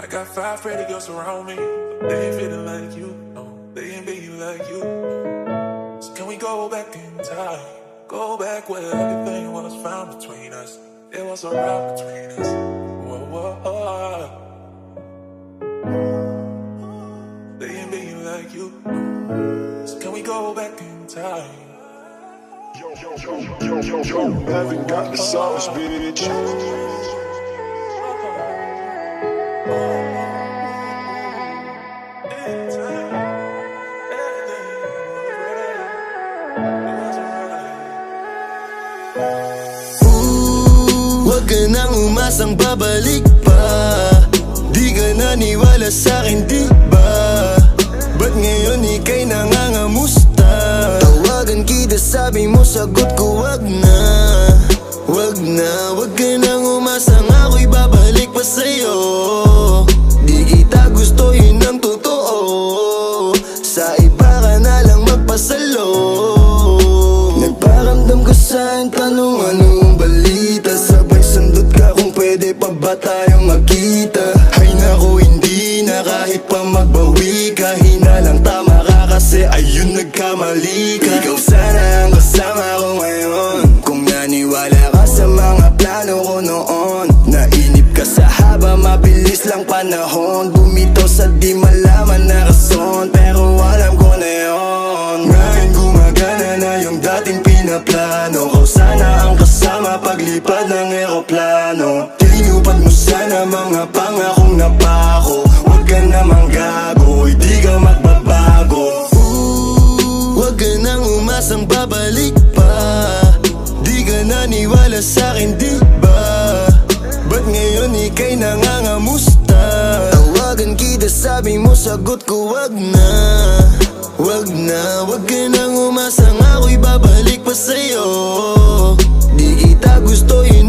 I got five pretty girls around me. They ain't feeling like you. No, they ain't being like you. So can we go back in time? Go back where everything was found between us. It was a rock between us. Whoa, whoa, whoa. They ain't being like you. So can we go back in time? Yo, yo, yo, yo, yo, yo, got the sauce, bitch. Huwag ka nang umasang babalik pa. Di ka naniwala sa'kin di ba? Ba't ngayon ika'y nangangamusta? Tawagan kita sabi mo sagot ko wag na. Wag na, wag ka nang umasang ako'y babalik pa sa'yo. Di kita gusto yun ang totoo. Sa iba ka na lang magpasalo. Nagparamdam ka sa'kin tanong ba tayo magkita? Ay nako hindi na. Kahit pa magbawi ka Hinalang tama ka kasi ayun nagkamali ka. Ikaw sana ang kasama ko ngayon. Kung naniwala ka sa mga plano ko noon Nainip ka sa haba mabilis lang panahon. Bumitaw sa di malaman na rason Pero alam ko na yun. Ngayon gumagana na yung dating pinaplano Kau sana ang kasama paglipad ng eroplano mga pangakong napako Huwag ka namang gago, hindi ka magbabago. Huwag ka nang umasang babalik pa. Di ka naniwala sa'kin di ba? Ba't ngayon ika'y nangangamusta? Tawagan kita sabi mo sagot ko wag na. Wag na, wag ka nang umasang ako'y babalik pa sa'yo. Di kita gusto yun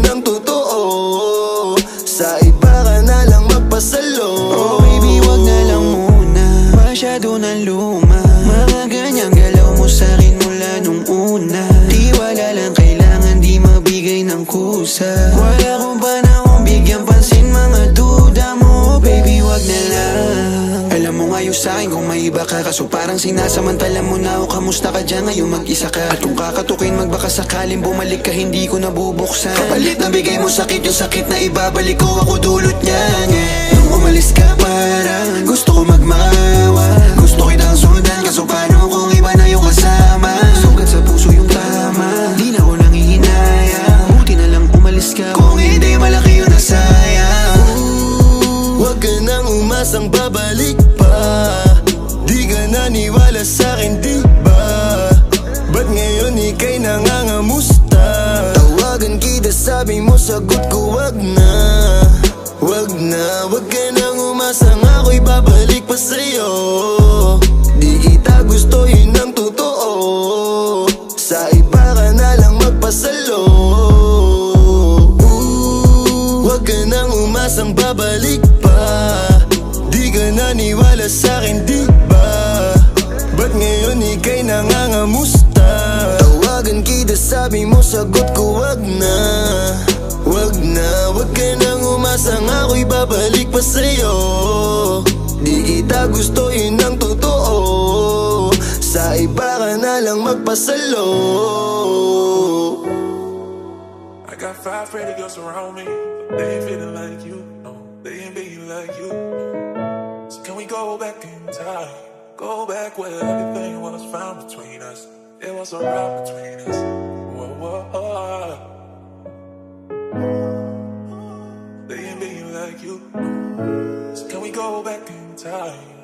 Mga ganyang galaw mo sa'kin mula nung una. Di wala lang kailangan di mabigay ng kusa. Wala kong panahon bigyan pansin mga duda mo. Baby, wag na lang. Alam mo ngayon sa'kin kung may iba ka. Kaso parang sinasamantala mo na o kamusta ka dyan? Ngayon mag-isa ka. At kung kakatukin magbaka sakaling bumalik ka. Hindi ko nabubuksan. Kapalit na bigay mo sakit yung sakit na ibabalik ko. Ako dulot niya Nang umasang babalik pa. Di ka naniwala sa'kin di ba? Ba't ngayon ika'y nangangamusta? Tawagan kita sabi mo sagot ko wag na. Wag na, wag ka nang umasang ako'y babalik pa sa'yo. Di kita gusto yun ang totoo. Sa iba ka na lang magpasalo. Huwag ka nang umasang babalik sagot ko wag na Wag na, wag ka nang umasang ako'y babalik pa sa'yo Di kita gusto yun ang totoo Sa iba ka na lang magpasalo I got five pretty girls around me. They ain't feeling like you. No, they ain't being like you. So can we go back in time? Go back where everything was found between us. It was a rock between us. So can we go back in time?